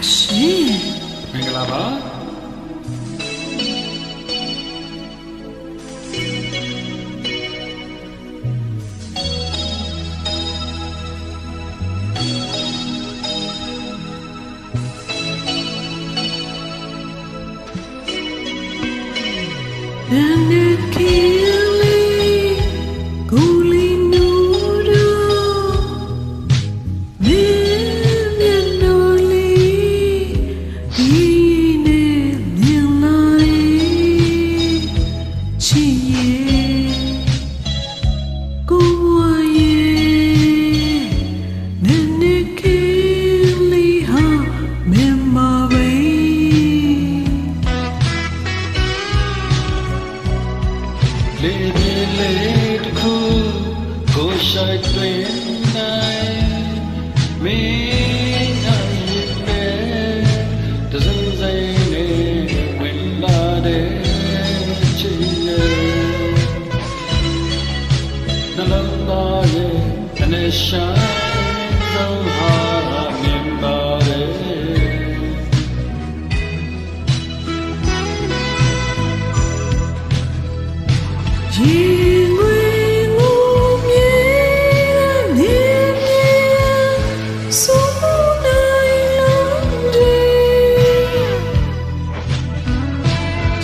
Caxi. Vem gravar. လေပြေလေးတစ်ခုကိုရှိုက်သွင်းနိုင်မင်းနိုင်ရဲ့တစင်စိန်နေဝင်လာတဲ့ချိန်ရဲ့နှလုံးသားရဲ့အနေရှာဆုံးဟာ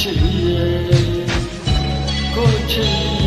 ချစ်ရဲ့ကိုချစ်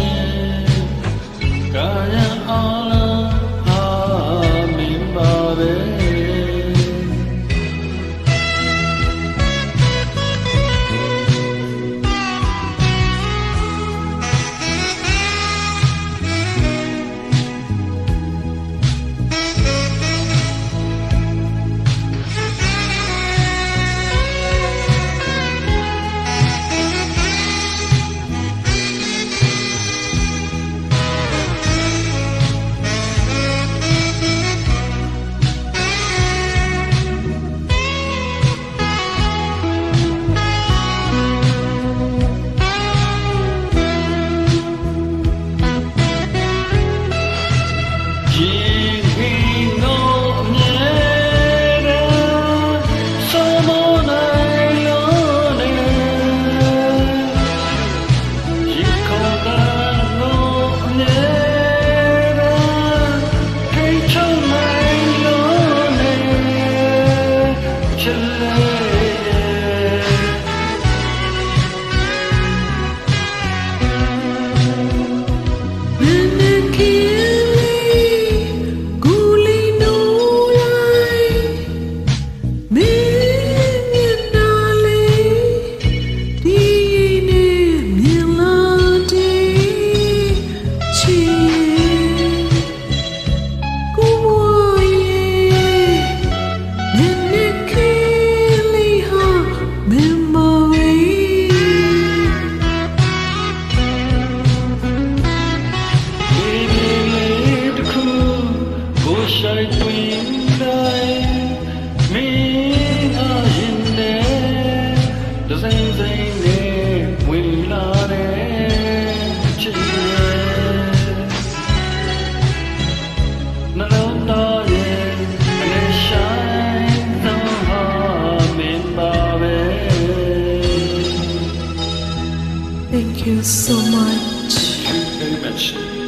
Thank you so much. Thank you very much.